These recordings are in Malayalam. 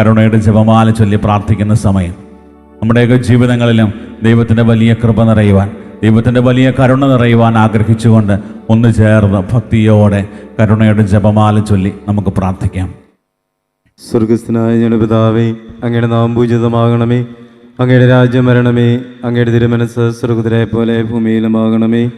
കരുണയുടെ ജപമാല ചൊല്ലി പ്രാർത്ഥിക്കുന്ന സമയം. നമ്മുടെയൊക്കെ ജീവിതങ്ങളിലും ദൈവത്തിന്റെ വലിയ കൃപ നിറയുവാൻ ദൈവത്തിന്റെ വലിയ കരുണ നിറയുവാൻ ആഗ്രഹിച്ചുകൊണ്ട് ഒന്ന് ചേർന്ന് ഭക്തിയോടെ കരുണയുടെ ജപമാല ചൊല്ലി നമുക്ക് പ്രാർത്ഥിക്കാം. സ്വർഗസ്ഥനായ ഞങ്ങളുടെ പിതാവേ അങ്ങയുടെ നാം പൂജിതമാകണമേ. അങ്ങയുടെ രാജ്യം വരണമേ. അങ്ങയുടെ തിരുമനസ് സ്വർഗത്തിലെ പോലെ ഭൂമിയിലുമാകണമേ.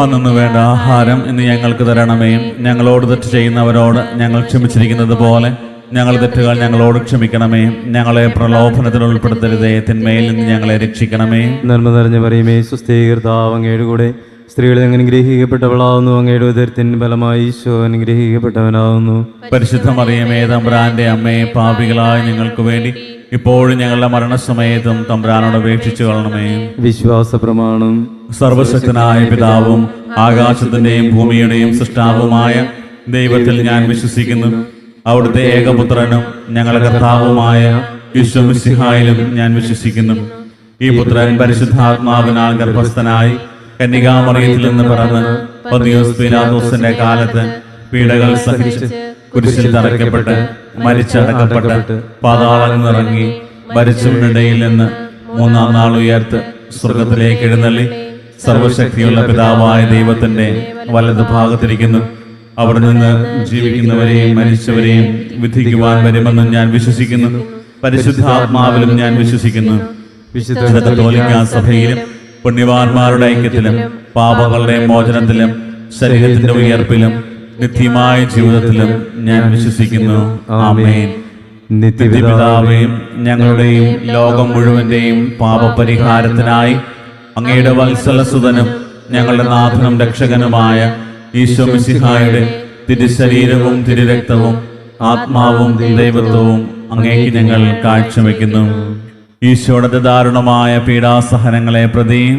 അന്നു വേണ്ട ആഹാരം ഇന്ന് ഞങ്ങൾക്ക് തരണമേ. ഞങ്ങളോട് തെറ്റ് ചെയ്യുന്നവരോട് ഞങ്ങൾ ക്ഷമിച്ചിരിക്കുന്നത് പോലെ ഞങ്ങൾ തെറ്റുകൾ ഞങ്ങളോട് ക്ഷമിക്കണമേ. ഞങ്ങളെ പ്രലോഭനത്തിൽ ഉൾപ്പെടുത്തരുതേ. തിന്മയിൽ നിന്ന് ഞങ്ങളെ രക്ഷിക്കണമേ. നന്മ നിറഞ്ഞ പറയുമേ സുസ്ഥീകൃതാവ് അങ്ങയുടെ കൂടെ. സ്ത്രീകളിൽ അങ്ങനെ ഗ്രഹിക്കപ്പെട്ടവളാവുന്നു? അങ്ങയുടെ ഉദരത്തിൻ ഫലമായി ഈശോ അനുഗ്രഹിക്കപ്പെട്ടവനാവുന്നു പരിശുദ്ധ മറിയമേ തമ്പ്രാന്റെ അമ്മയെ പാപികളായ നിങ്ങൾക്ക് വേണ്ടി ഇപ്പോഴും ഞങ്ങളുടെ മരണസമയത്തും തമ്പ്രാനോട് അപേക്ഷിച്ചു കൊള്ളണമേ. വിശ്വാസ പ്രമാണം സർവശക്തനായ പിതാവും ആകാശത്തിന്റെയും ഭൂമിയുടെയും സൃഷ്ടാവുമായ ദൈവത്തിൽ ഞാൻ വിശ്വസിക്കുന്നു. അവിടുത്തെ ഏകപുത്രനും ഞങ്ങളുടെ കർത്താവുമായ യുശ്വസിഹായിലും ഞാൻ വിശ്വസിക്കുന്നു. ഈ പുത്രൻ പരിശുദ്ധാത്മാവിനാൽ ഗർഭസ്ഥനായി കന്യകാമറിയത്തിൽ നിന്ന് പിറന്ന് പതിയോസ് പീലാദോസിന്റെ കാലത്ത് പീഡകൾ സഹിച്ച് കുരിശിൽ തറയ്ക്കപ്പെട്ട് മരിച്ചടക്കപ്പെട്ട് പാതാളം നിറങ്ങി മരിച്ചവനിടയിൽ നിന്ന് മൂന്നാം നാൾ ഉയർത്ത് സ്വർഗത്തിലേക്ക് എഴുന്നള്ളി സർവശക്തിയുള്ള പിതാവായ ദൈവത്തിന്റെ വലത് ഭാഗത്തിരിക്കുന്നു അവിടെ നിന്ന് ജീവിക്കുന്നവരെയും മരിച്ചവരെയും വിധിക്കുവാൻ വരുമെന്നും ഞാൻ വിശ്വസിക്കുന്നു. പരിശുദ്ധ ആത്മാവിലും ഞാൻ വിശ്വസിക്കുന്നു. സഭയിലും പുണ്യവാന്മാരുടെ ഐക്യത്തിലും പാപങ്ങളുടെ മോചനത്തിലും ശരീരത്തിന്റെ ഉയർപ്പിലും നിത്യമായ ജീവിതത്തിലും ഞാൻ വിശ്വസിക്കുന്നു. ആമേൻ. നിത്യപിതാവേയും ഞങ്ങളുടെയും ലോകം മുഴുവന്റെയും പാപപരിഹാരത്തിനായി അങ്ങയുടെ വത്സലസുതനും ഞങ്ങളുടെ നാഥനും രക്ഷകനുമായ ഈശോ മിശിഹായുടെ തിരുശരീരവും തിരുരക്തവും ആത്മാവും ദൈവത്വവും അങ്ങേക്ക് ഞങ്ങൾ കാഴ്ചവെക്കുന്നു. ഈശോയുടെ ദാരുണമായ പീഡാസഹനങ്ങളെ പ്രതിയും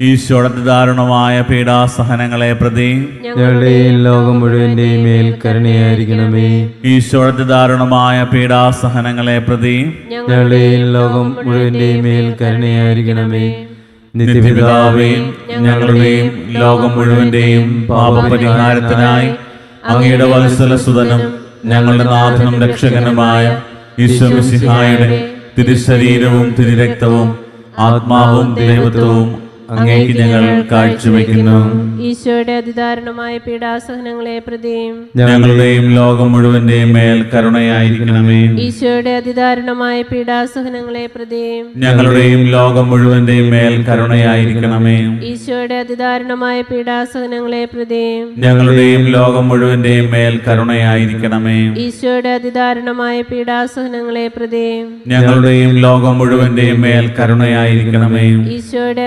ഈശോയുടെ ദാരുണമായ പീഡാസഹനങ്ങളെ പ്രതി ഞങ്ങളുടെയും ലോകം മുഴുവന്റെയും മേൽ കരുണയായിരിക്കണമേ. ഈശോയുടെ ദാരുണമായ പീഡാസഹനങ്ങളെ പ്രതി ഞങ്ങളുടെയും ലോകം മുഴുവന്റെയും മേൽ കരുണയായിരിക്കണമേ. നിത്യപിതാവേയും ഞങ്ങളുടെയും ലോകം മുഴുവന്റെയും പാപപരിഹാരത്തിനായി അങ്ങയുടെ വത്സലസുതനും ഞങ്ങളുടെ നാഥനും രക്ഷകനുമായ ഈശ്വരസിഹായുടെ തിരുശരീരവും തിരുരക്തവും ആത്മാവും ദൈവത്വവും അങ്ങേക്ക് ഞങ്ങൾ കാഴ്ചവെക്കുന്നു. ഈശോയുടെ അതിദാരുണമായ പീഡാസഹനങ്ങളെ പ്രതിയും ഞങ്ങളുടെയും ലോകം മുഴുവന്റെയും മേൽ കരുണയായിരിക്കണമേ. ഈശോയുടെ അതിദാരുണമായ പീഡാസഹനങ്ങളെ പ്രതിയും ഞങ്ങളുടെയും ലോകം മുഴുവന്റെയും മേൽ കരുണയായിരിക്കണമേ. ഈശോയുടെ അതിദാരുണമായ പീഡാസഹനങ്ങളെ പ്രതിയും ഞങ്ങളുടെയും ലോകം മുഴുവന്റെയും മേൽ കരുണയായിരിക്കണമേ. ഈശോയുടെ അതിദാരുണമായ പീഡാസഹനങ്ങളെ പ്രതിയും ഞങ്ങളുടെയും ലോകം മുഴുവന്റെയും മേൽ കരുണയായിരിക്കണമേ. ഈശോയുടെ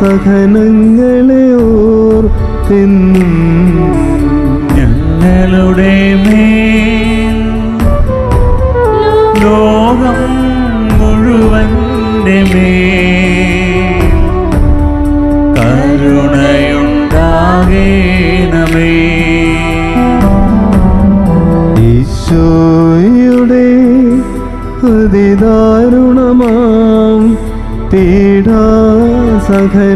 പീഡാസഹനങ്ങളെ തിന്നും ഞങ്ങളുടെ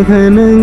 പീഡാസഹനങ്ങളെ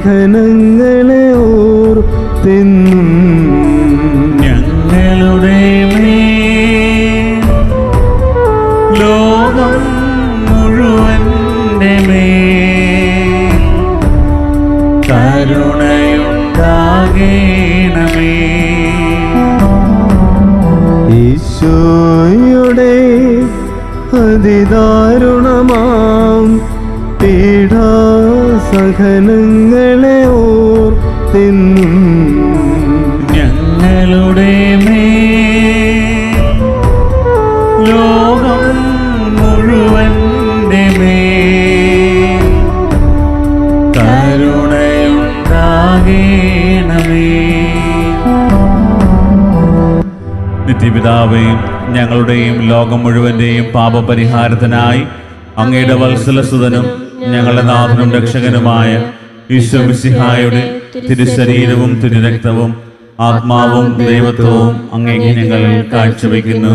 പീഡാസഹനങ്ങളെ ഓർത്തിന്നും ഞങ്ങളുടെ ലോകം മുഴുവന്റെ മേൽ കരുണയുണ്ടാകേണമേ. ഈശോയുടെ അതിദാരുണമാം പീഡാസഹനങ്ങളെ ഓർത്തെന്നും ഞങ്ങളുടെ മേ ലോകം മേ കരുണയുണ്ടാകേണമേ. നിത്യപിതാവേയും ഞങ്ങളുടെയും ലോകം മുഴുവന്റെയും പാപപരിഹാരത്തിനായി അങ്ങയുടെ വത്സലസുതനും ഞങ്ങളുടെ നാഥനും രക്ഷകനുമായ വിശ്വമിസിഹായുടെ തിരുശരീരവും തിരുരക്തവും ആത്മാവും ദൈവത്വവും അങ്ങേക്ക് ഞങ്ങൾ കാഴ്ചവെക്കുന്നു.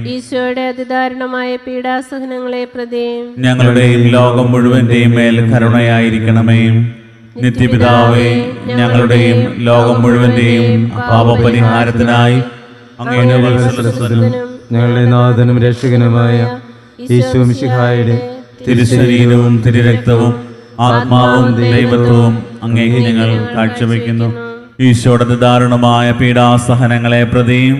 ഈശോയുടെ അതിദാരുണമായ പീഡാസഹനങ്ങളെ പ്രതിയും ഞങ്ങളുടെയും ലോകം മുഴുവന്റെയും മേൽ കരുണയായിരിക്കണമേ. നിത്യപിതാവേ ഞങ്ങളുടെയും ലോകം മുഴുവന്റെയും പാപപരിഹാരത്തിനായി അങ്ങയുടെ ഞങ്ങളുടെ നാഥനും രക്ഷകനുമായ ഈശോ മിശിഹായുടെ തിരുശരീരവും തിരുരക്തവും ആത്മാവും ദൈവത്വവും അങ്ങേക്ക് ഞങ്ങൾ കാഴ്ചവെക്കുന്നു. ഈശോയുടെ ദാരുണമായ പീഡാസഹനങ്ങളെ പ്രതിയും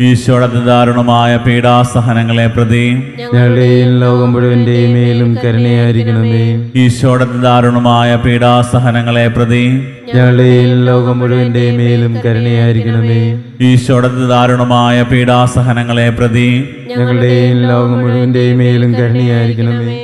ഈശോയുടെ ദാരുണമായ പീഡാസഹനങ്ങളെ പ്രതി. ഞങ്ങളുടെയും ലോകം മുഴുവന്റെയും മേലും കരുണയായിരിക്കണമേ. ഈശോയുടെ ദാരുണമായ പീഡാസഹനങ്ങളെ പ്രതി. ഞങ്ങളുടെയും ലോകം മുഴുവന്റെയും മേലും കരുണയായിരിക്കണമേ. ഈശോയുടെ ദാരുണമായ പീഡാസഹനങ്ങളെ പ്രതി. ഞങ്ങളുടെയും ലോകം മുഴുവന്റെയും മേലും കരുണയായിരിക്കണമേ.